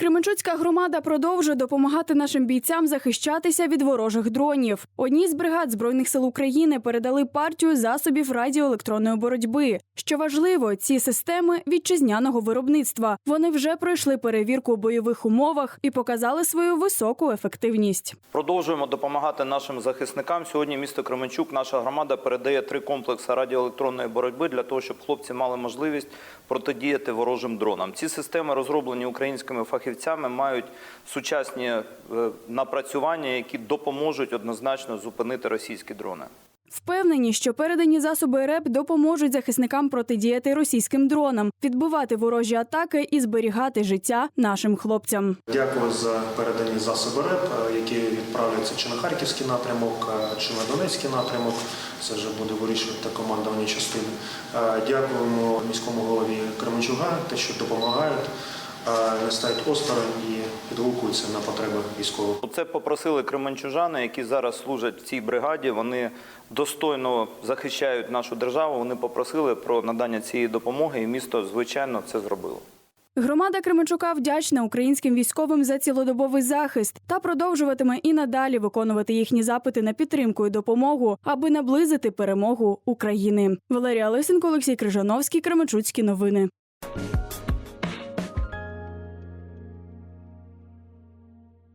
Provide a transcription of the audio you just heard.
Кременчуцька громада продовжує допомагати нашим бійцям захищатися від ворожих дронів. Одній з бригад збройних сил України передали партію засобів радіоелектронної боротьби. Що важливо, ці системи вітчизняного виробництва. Вони вже пройшли перевірку у бойових умовах і показали свою високу ефективність. Продовжуємо допомагати нашим захисникам. Сьогодні місто Кременчук, наша громада передає три комплекси радіоелектронної боротьби для того, щоб хлопці мали можливість протидіяти ворожим дронам. Ці системи розроблені українськими фахівцями, мають сучасні е, напрацювання, які допоможуть однозначно зупинити російські дрони. Впевнені, що передані засоби РЕП допоможуть захисникам протидіяти російським дронам, відбивати ворожі атаки і зберігати життя нашим хлопцям. Дякую за передані засоби РЕП, е, які відправляються чи на Харківський напрямок, е, чи на Донецький напрямок. Це вже буде вирішувати командування частини. Дякуємо міському голові Кременчуга, те, що допомагають, не стають осторонь і відгукуються на потреби військових. Це попросили кременчужани, які зараз служать в цій бригаді. Вони достойно захищають нашу державу. Вони попросили про надання цієї допомоги, і місто звичайно це зробило. Громада Кременчука вдячна українським військовим за цілодобовий захист та продовжуватиме і надалі виконувати їхні запити на підтримку і допомогу, аби наблизити перемогу України. Валерія Лисенко, Олексій Крижановський, Кременчуцькі новини.